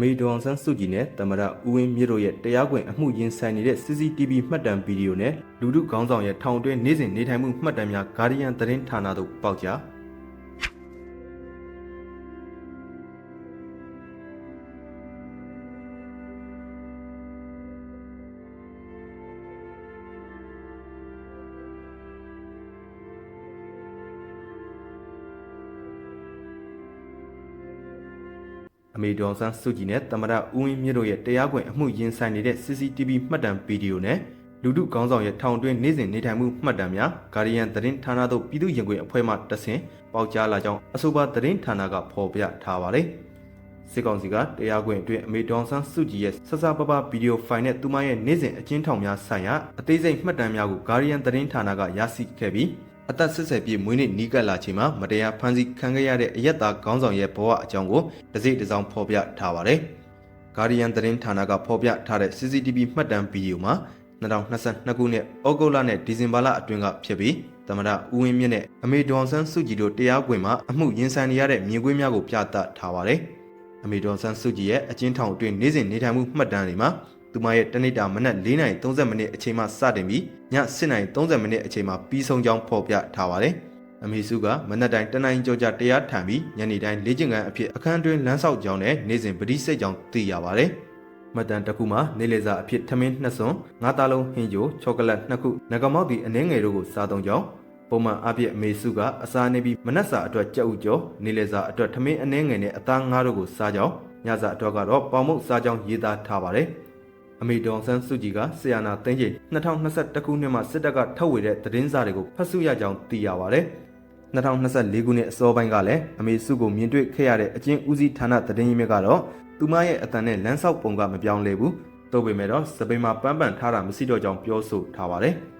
မေဒေါန်ဆန်းစုကြည်နဲ့တမရဦးဝင်းမြင့်တို့ရဲ့တရားခွင်အမှုရင်ဆိုင်နေတဲ့ CCTV မှတ်တမ်းဗီဒီယိုနဲ့လူထုခေါင်းဆောင်ရဲ့ထောင်တွင်းနေ့စဉ်နေထိုင်မှုမှတ်တမ်းများဂါဒီယန်သတင်းဌာနသို့ပေါက်ကြား အမေဒေါန်ဆန်းစုကြည်နဲ့တမရဦးဝင်းမြင့်တို့ရဲ့တရားခွင်အမှုရင်ဆိုင်နေတဲ့ CCTV မှတ်တမ်းဗီဒီယိုနဲ့လူထုခေါင်းဆောင်ရဲ့ထောင်တွင်းနေ့စဉ်နေထိုင်မှုမှတ်တမ်းများဂါဒီယန်သတင်းဌာနသို့ပြည်သူ့ရင်ခွင်အဖွဲ့မှတဆင့်ပေါက်ကြားလာကြောင်းအဆိုပါသတင်းဌာနကဖော်ပြထားပါတယ်။စစ်ကောင်စီကတရားခွင်အတွင်းအမေဒေါန်ဆန်းစုကြည်ရဲ့ဆဆပပဗီဒီယိုဖိုင်နဲ့သူမရဲ့နေ့စဉ်အကျဉ်းထောင်များဆိုင်ရာအသေးစိတ်မှတ်တမ်းများကိုဂါဒီယန်သတင်းဌာနကရရှိခဲ့ပြီး အသက်80ပြည့်မွေးနေ့နီးကပ်လာချိန်မှာမတရားဖမ်းဆီးခံခဲ့ရတဲ့အရက်သားခေါင်းဆောင်ရဲ့ဘဝအကြောင်းကိုတစ်စိတ်တစ်စောင်းဖော်ပြထားပါတယ်။ Guardian သတင်းဌာနကဖော်ပြထားတဲ့ CCTV မှတ်တမ်းဗီဒီယိုမှာ2022ခုနှစ်ဩဂုတ်လနဲ့ဒီဇင်ဘာလအတွင်းကဖြစ်ပြီးသမရဦးဝင်းမြင့်နဲ့အမေဒေါန်ဆန်းစုကြည်တို့တရားခွင်မှာအမှုရင်ဆိုင်နေရတဲ့မြင်ကွင်းများကိုပြသထားပါတယ်။အမေဒေါန်ဆန်းစုကြည်ရဲ့အကျဉ်းထောင်အတွင်းနေ့စဉ်နေထိုင်မှုမှတ်တမ်းတွေမှာ သူမရဲ့တနေ့တာမနက်4:30မိနစ်အချိန်မှစတင်ပြီးည7:30မိနစ်အချိန်မှပြီးဆုံးကြောင်းဖော်ပြထားပါတယ်။အမေစုကမနက်တိုင်းတနင်္ဂနွေကြောကြာတရားထံပြီးညနေတိုင်းလေ့ကျင့်ခန်းအဖြစ်အခန်းတွင်လမ်းဆောက်ကြောင်းနဲ့နေ့စဉ်ပဋိစိတ်ကြောင်းသိရပါတယ်။မတန်တစ်ခုမှာနေလေစာအဖြစ်ထမင်းနှစ်စွန်ငါးသားလုံးဟင်းကြိုချောကလက်နှစ်ခုငကမောက်ဒီအနှဲငယ်တို့ကိုစားသုံးကြောင်းပုံမှန်အပြည့်အမေစုကအစားနေပြီးမနက်စာအတွက်ကြက်ဥကြောနေလေစာအတွက်ထမင်းအနှဲငယ်နဲ့အသားငါးတို့ကိုစားကြောင်းညစာအတွက်ကတော့ပေါင်မုတ်စားကြောင်းရေးသားထားပါတယ်။ အမေဒေါန်ဆန်းစုကြည်ကဆီယနာသိန်းကျိန်2021ခုနှစ်မှာစစ်တပ်ကထုတ်ဝေတဲ့သတင်းစာတွေကိုဖတ်စုရကြောင်းသိရပါတယ်။2024ခုနှစ်အစောပိုင်းကလည်းအမေစုကိုမြင်တွေ့ခဲ့ရတဲ့အချင်းဦးစီးဌာနသတင်းရင်းမြစ်ကတော့သူမရဲ့အတန်နဲ့လမ်းဆောက်ပုံကမပြောင်းလဲဘူး။သို့ပေမဲ့တော့စပိန်မှာပန်းပန်ထားတာမရှိတော့ကြောင်းပြောဆိုထားပါတယ်။